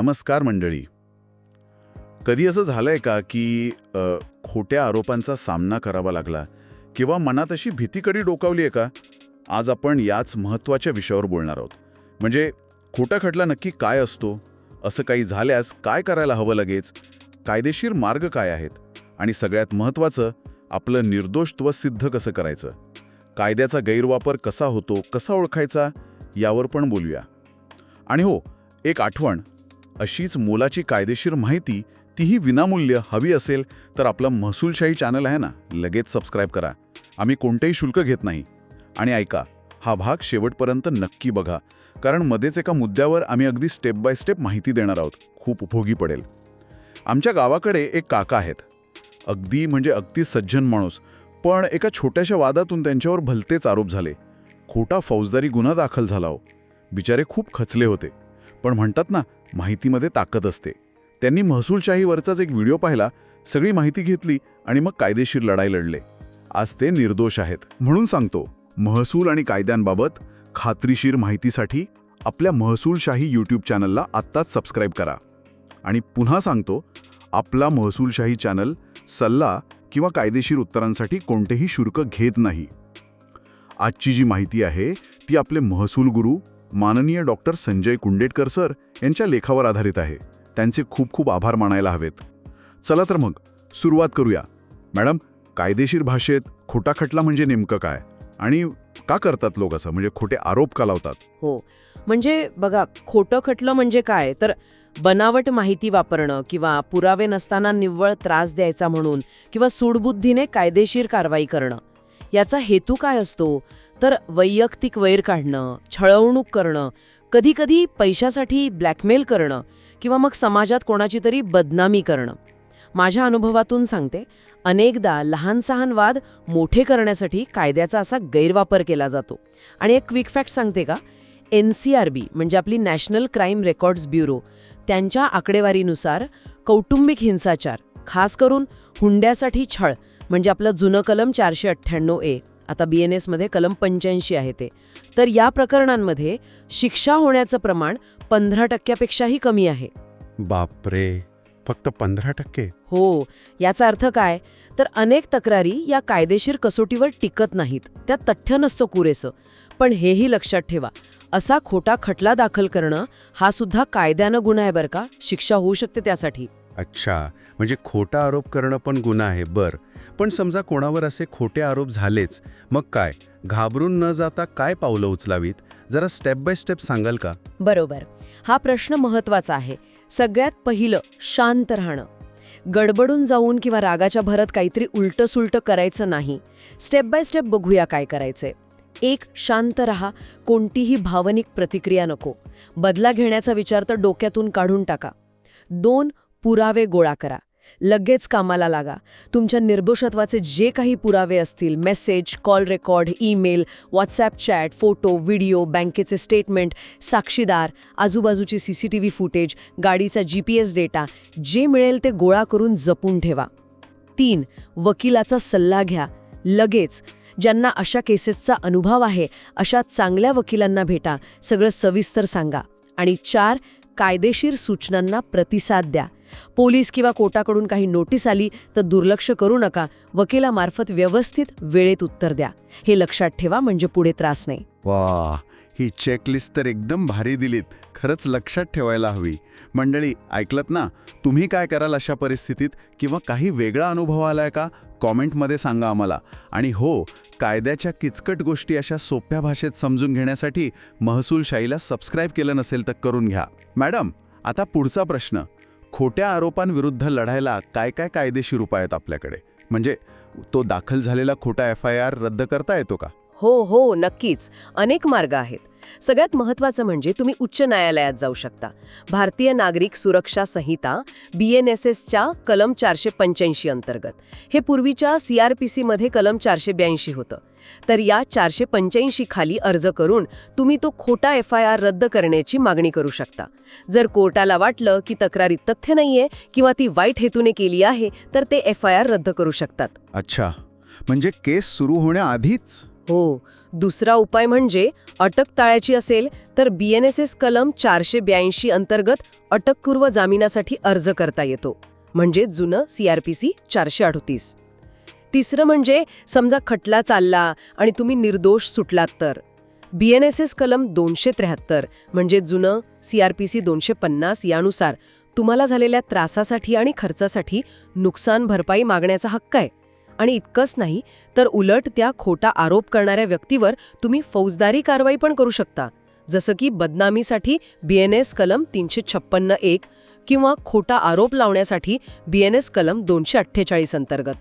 नमस्कार मंडळी. कधी असं झालंय का की अ, खोट्या आरोपांचा सामना करावा लागला किंवा मनात अशी भीतीकडी डोकावली आहे का? आज आपण याच महत्त्वाच्या विषयावर बोलणार आहोत. म्हणजे खोटा खटला नक्की काय असतो? असं काही झाल्यास काय करायला हवं लगेच? कायदेशीर मार्ग काय आहेत? आणि सगळ्यात महत्त्वाचं आपलं निर्दोषत्व सिद्ध कसं करायचं? कायद्याचा गैरवापर कसा होतो? कसा ओळखायचा? यावर पण बोलूया. आणि हो एक आठवण. अशीच मोलाची कायदेशीर माहिती तीही विनामूल्य हवी असेल तर आपलं महसूलशाही चॅनल आहे ना लगेच सबस्क्राईब करा. आम्ही कोणतेही शुल्क घेत नाही. आणि ऐका हा भाग शेवटपर्यंत नक्की बघा कारण मध्येच एका मुद्द्यावर आम्ही अगदी स्टेप बाय स्टेप माहिती देणार आहोत. खूप उपयोगी पडेल. आमच्या गावाकडे एक काका आहेत. अगदी म्हणजे अगदी सज्जन माणूस पण एका छोट्याशा वादातून त्यांच्यावर भलतेच आरोप झाले. खोटा फौजदारी गुन्हा दाखल झाला हो. बिचारे खूप खचले होते. पण म्हणतात ना माहितीमध्ये ताकद असते. त्यांनी महसूलशाहीवरचाच एक व्हिडिओ पाहिला सगळी माहिती घेतली आणि मग कायदेशीर लढाई लढले. आज ते निर्दोष आहेत. म्हणून सांगतो महसूल आणि कायद्यांबाबत खात्रीशीर माहितीसाठी आपल्या महसूलशाही यूट्यूब चॅनलला आत्ताच सबस्क्राईब करा. आणि पुन्हा सांगतो आपला महसूलशाही चॅनल सल्ला किंवा कायदेशीर उत्तरांसाठी कोणतेही शुल्क घेत नाही. आजची जी माहिती आहे ती आपले महसूल गुरु माननीय डॉक्टर संजय कुंडेटकर सर यांच्या लेखावर आधारित आहे. त्यांचे खूप खूप आभार मानायला हवेत. चला तर मग सुरुवात करूया. मॅडम कायदेशीर भाषेत खोटा खटला म्हणजे नेमकं काय? आणि का करतात लोक असं? म्हणजे खोटे आरोप का लावतात? हो. म्हणजे बघा खोटं खटलं म्हणजे काय? तर बनावट माहिती वापरणं किंवा पुरावे नसताना निव्वळ त्रास द्यायचा म्हणून किंवा सूडबुद्धीने कायदेशीर कारवाई करणं. याचा हेतू काय असतो? तर वैयक्तिक वैर काढणं छळवणूक करणं कधीकधी पैशासाठी ब्लॅकमेल करणं किंवा मग समाजात कोणाची तरी बदनामी करणं. माझ्या अनुभवातून सांगते अनेकदा लहान सहान वाद मोठे करण्यासाठी कायद्याचा असा गैरवापर केला जातो. आणि एक क्विक फॅक्ट सांगते का? एन सी आर बी म्हणजे आपली नॅशनल क्राईम रेकॉर्ड्स ब्युरो त्यांच्या आकडेवारीनुसार कौटुंबिक हिंसाचार खास करून हुंड्यासाठी छळ म्हणजे आपलं जुनं कलम चारशे अठ्ठ्याण्णव ए आता बी एन एसमध्ये कलम पंच्याऐंशी आहे ते. तर या प्रकरणांमध्ये शिक्षा होण्याचं प्रमाण पंधरा टक्क्यापेक्षाही कमी आहे. बापरे! फक्त पंधरा टक्के? हो याचा अर्थ काय? तर अनेक तक्रारी या कायदेशीर कसोटीवर टिकत नाहीत. त्यात तथ्य नसतं पुरेसं. पण हेही लक्षात ठेवा असा खोटा खटला दाखल करणं हा सुद्धा कायद्यानं गुन्हा आहे बरं का? शिक्षा होऊ शकते त्यासाठी. अच्छा म्हणजे खोटा आरोप करणं पण गुन्हा आहे बर. पण समजा कोणावर असे खोटे आरोप झालेच मग काय? घाबरून न जाता काय पावलं उचलावीत? जरा स्टेप बाय स्टेप सांगाल का? बरोबर. हा प्रश्न महत्त्वाचा आहे. सगळ्यात पहिलं शांत राहणं. गडबडून जाऊन किंवा रागाच्या भरत काहीतरी उलटं सुलटं करायचं नाही. स्टेप बाय स्टेप बघूया काय करायचंय. एक शांत रहा. कोणतीही भावनिक प्रतिक्रिया नको. बदला घेण्याचा विचार तर डोक्यातून काढून टाका. दोन पुरावे गोळा करा. लगेच कामाला लागा. तुमच्या निर्दोषत्वाचे जे काही पुरावे असतील message call record email WhatsApp chat photo video बँकेचे स्टेटमेंट साक्षीदार आजूबाजूची C C T V footage गाडीचा जी पी एस डेटा जे मिळेल ते गोळा करून जपून ठेवा. तीन वकिलाचा सल्ला घ्या. लगेच. ज्यांना अशा केसेसचा अनुभव आहे अशा चांगल्या वकिलांना भेटा. सगळं सविस्तर सांगा. आणि चार कायदेशीर सूचनांना प्रतिसाद द्या. पोलीस किंवा कोर्टाकडून काही नोटीस आली तर दुर्लक्ष करू नका. वकिलामार्फत व्यवस्थित वेळेत उत्तर द्या. हे लक्षात ठेवा म्हणजे पुढे त्रास नाही. वा ही चेकलिस्ट तर एकदम भारी दिलीत. खरंच लक्षात ठेवायला हवी. मंडळी ऐकलत ना? तुम्ही काय कराल अशा परिस्थितीत? किंवा काही वेगळा अनुभव आलाय का? कॉमेंटमध्ये सांगा आम्हाला. आणि हो कायद्याच्या किचकट गोष्टी अशा सोप्या भाषेत समजून घेण्यासाठी महसूलशाहीला सबस्क्राईब केलं नसेल तर करून घ्या. मॅडम आता पुढचा प्रश्न. खोट्या आरोपांविरुद्ध लढायला काय काय कायदेशीर उपाय आहेत आपल्याकडे? म्हणजे तो दाखल झालेला खोटा एफ आय आर रद्द करता येतो का? हो हो नक्कीच. अनेक मार्ग आहेत. सगळ्यात महत्त्वाचं म्हणजे तुम्ही उच्च न्यायालयात जाऊ शकता. भारतीय नागरिक सुरक्षा संहिता बी एन एस एसच्या कलम चारशे पंच्याऐंशी अंतर्गत. हे पूर्वीच्या सी आर पी सीमध्ये कलम चारशे ब्याऐंशी होतं. तर या चारशे पंच्याऐंशी खाली अर्ज करून तुम्ही तो खोटा एफ आय आर रद्द करण्याची मागणी करू शकता. जर कोर्टाला वाटलं की तक्रारीत तथ्य नाहीये किंवा ती वाईट हेतूने केली आहे तर ते एफ आय आर रद्द करू शकतात. अच्छा. म्हणजे केस सुरू होण्याआधीच? हो. दुसरा उपाय म्हणजे अटक टाळायची असेल तर बी एन एस एस कलम चारशे ब्याऐंशी अंतर्गत अटकपूर्व जामिनासाठी अर्ज करता येतो. म्हणजे जुनं सीआरपीसी चारशे अडतीस. तिसरं म्हणजे समजा खटला चालला आणि तुम्ही निर्दोष सुटलात तर. बी एन एस एस कलम दोनशे त्र्याहत्तर म्हणजे जुनं सी आर पी सी दोनशे पन्नास यानुसार तुम्हाला झालेल्या त्रासासाठी आणि खर्चासाठी नुकसान भरपाई मागण्याचा हक्क आहे. आणि इतकंच नाही तर उलट त्या खोटा आरोप करणाऱ्या व्यक्तीवर तुम्ही फौजदारी कारवाई पण करू शकता. जसं की बदनामीसाठी बी एन एस कलम तीनशे छप्पन्न एक किंवा खोटा आरोप लावण्यासाठी बी एन एस कलम दोनशे अठ्ठेचाळीस अंतर्गत.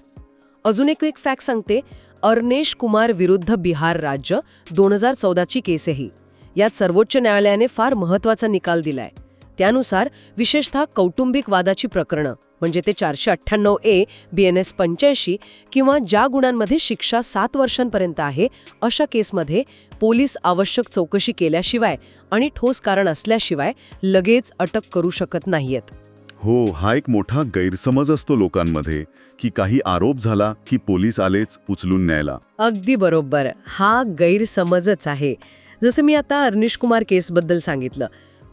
अजून एक एक फॅक्ट सांगते. अर्नेश कुमार विरुद्ध बिहार राज्य दोन हजार चौदाची केस आहे यात सर्वोच्च न्यायालयाने फार महत्त्वाचा निकाल दिलाय. त्यानुसार विशेषतः कौटुंबिक वादाची प्रकरणं म्हणजे ते चारशे अठ्ठ्याण्णव ए बी एन एस पंच्याऐंशी किंवा ज्या गुणांमध्ये शिक्षा सात वर्षांपर्यंत आहे अशा केसमध्ये पोलीस आवश्यक चौकशी केल्याशिवाय आणि ठोस कारण असल्याशिवाय लगेच अटक करू शकत नाहीयेत. हो हा एक मोठा गैरसमज असतो लोकांमध्ये की काही आरोप झाला की पोलीस आलेच उचलून न्यायला. अगदी बरोबर. हा गैरसमजच आहे. जसं मी आता अर्निश कुमार केसबद्दल सांगितलं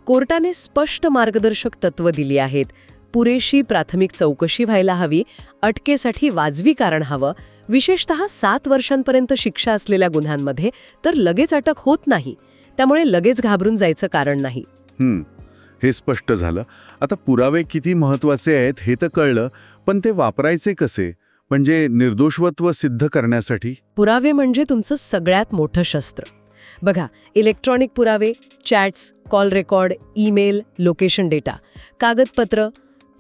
कोर्टाने स्पष्ट मार्गदर्शक तत्व दिली आहेत. पुरेशी प्राथमिक चौकशी व्हायला हवी अटकेसाठी वाजवी कारण हवं. विशेषतः सात वर्षांपर्यंत शिक्षा असलेल्या गुन्ह्यांमध्ये तर लगेच अटक होत नाही. त्यामुळे लगेच घाबरून जायचं कारण नाही. हे स्पष्ट झालं. आता पुरावे किती महत्त्वाचे आहेत हे तर कळलं पण ते वापरायचे कसे? म्हणजे निर्दोषत्व सिद्ध करण्यासाठी? पुरावे म्हणजे तुमचं सगळ्यात मोठं शस्त्र. बघा इलेक्ट्रॉनिक पुरावे chats call record email location data कागदपत्र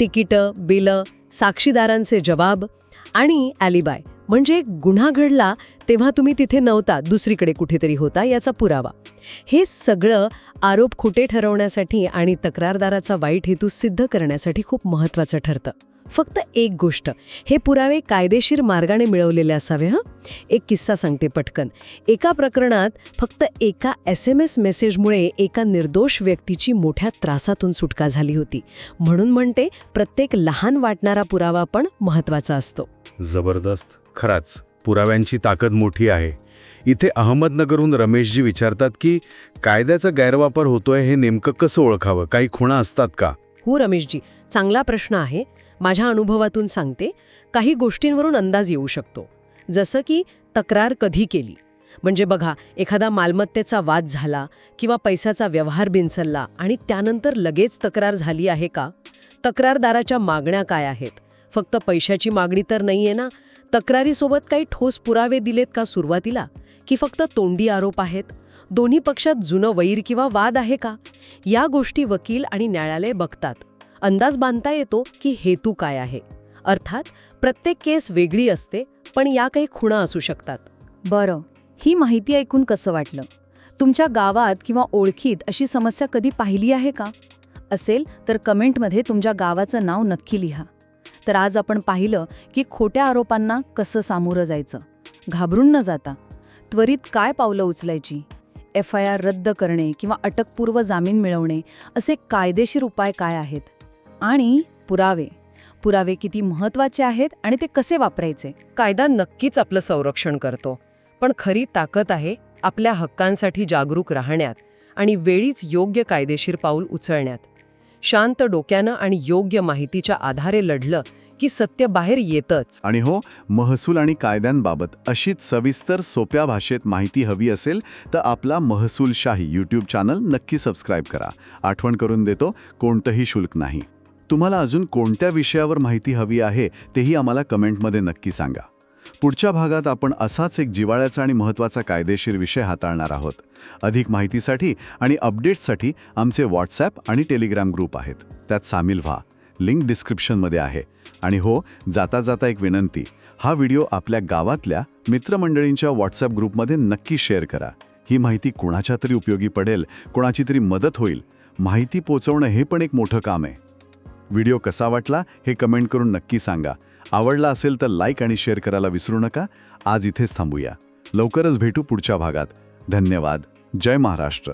तिकीटं बिलं साक्षीदारांचे जबाब आणि ॲलिबाय म्हणजे गुन्हा घडला तेव्हा तुम्ही तिथे नव्हता दुसरीकडे कुठेतरी होता याचा पुरावा. हे सगळं आरोप खोटे ठरवण्यासाठी आणि तक्रारदाराचा वाईट हेतू सिद्ध करण्यासाठी खूप महत्त्वाचं ठरतं. फक्त एक गोष्ट हे पुरावे कायदेशीर मार्गाने मिळवलेले असावे हं? एक किस्सा सांगते पटकन. एका प्रकरणात फक्त एका एस एम एस मेसेजमुळे एका निर्दोष व्यक्तीची मोठ्या त्रासातून सुटका झाली होती. म्हणून म्हणते प्रत्येक लहान वाटणारा पुरावा पण महत्त्वाचा असतो. जबरदस्त. खराच पुराव्यांची ताकद मोठी आहे. इथे अहमदनगरहून रमेशजी विचारतात की कायद्याचा गैरवापर होतोय हे नेमकं कसं ओळखावं? काही खुणा असतात का? हो रमेशजी. चांगला प्रश्न आहे. माझ्या अनुभवातून सांगते. काही गोष्टींवरून अंदाज येऊ शकतो. जसं की तक्रार कधी केली? म्हणजे बघा एखादा मालमत्तेचा वाद झाला किंवा पैशाचा व्यवहार बिनसलला आणि त्यानंतर लगेच तक्रार झाली आहे का? तक्रारदाराच्या मागण्या काय आहेत? फक्त पैशाची मागणी तर नाहीये ना? तक्रारीसोबत काही ठोस पुरावे दिलेत का सुरुवातीला? की फक्त तोंडी आरोप आहेत? दोन्ही पक्षात जुनं वैर किंवा वाद आहे का? या गोष्टी वकील आणि न्यायालय बघतात. अंदाज बांधता येतो की हेतू काय आहे. अर्थात प्रत्येक केस वेगळी असते पण या काही खुणा असू शकतात. बरं. ही माहिती ऐकून कसं वाटलं? तुमच्या गावात किंवा ओळखीत अशी समस्या कधी पाहिली आहे का? असेल तर कमेंटमध्ये तुमच्या गावाचं नाव नक्की लिहा. तर आज आपण पाहिलं की खोट्या आरोपांना कसं सामोरं जायचं. घाबरून न जाता. त्वरित काय पावलं उचलायची? एफ आय आर रद्द करणे किंवा अटकपूर्व जामीन मिळवणे असे कायदेशीर उपाय काय आहेत? आणि पुरावे. पुरावे किती महत्त्वाचे आहेत आणि ते कसे वापरायचे? कायदा नक्कीच आपलं संरक्षण करतो. पण खरी ताकद आहे आपल्या हक्कांसाठी जागरूक राहण्यात आणि वेळीच योग्य कायदेशीर पाऊल उचलण्यात. शांत डोक्यानं आणि योग्य माहितीच्या आधारे लढलं की सत्य बाहेर येतच. आणि हो महसूल आणि कायद्यांबाबत अशीच सविस्तर सोप्या भाषेत माहिती हवी असेल तर आपला महसूलशाही यूट्यूब चॅनल नक्की सबस्क्राईब करा. आठवण करून देतो कोणतंही शुल्क नाही. तुम्हाला अजून कोणत्या विषयावर माहिती हवी आहे तेही आम्हाला कमेंटमध्ये नक्की सांगा. पुढच्या भागात आपण असाच एक जिवाळ्याचा आणि महत्त्वाचा कायदेशीर विषय हाताळणार आहोत. अधिक माहितीसाठी आणि अपडेट्ससाठी आमचे व्हॉट्सॲप आणि टेलिग्राम ग्रुप आहेत. त्यात सामील व्हा. लिंक डिस्क्रिप्शनमध्ये आहे. आणि हो जाता जाता एक विनंती हा व्हिडिओ आपल्या गावातल्या मित्रमंडळींच्या व्हॉट्सअप ग्रुपमध्ये नक्की शेअर करा. ही माहिती कोणाच्या तरी उपयोगी पडेल कोणाची तरी मदत होईल माहिती पोचवणं हे पण एक मोठं काम आहे. व्हिडिओ कसा वाटला हे कमेंट करून नक्की सांगा. आवडला असेल तर लाईक आणि शेअर करायला विसरू नका. आज इथेच थांबूया. लवकरच भेटू पुढच्या भागात. धन्यवाद. जय महाराष्ट्र.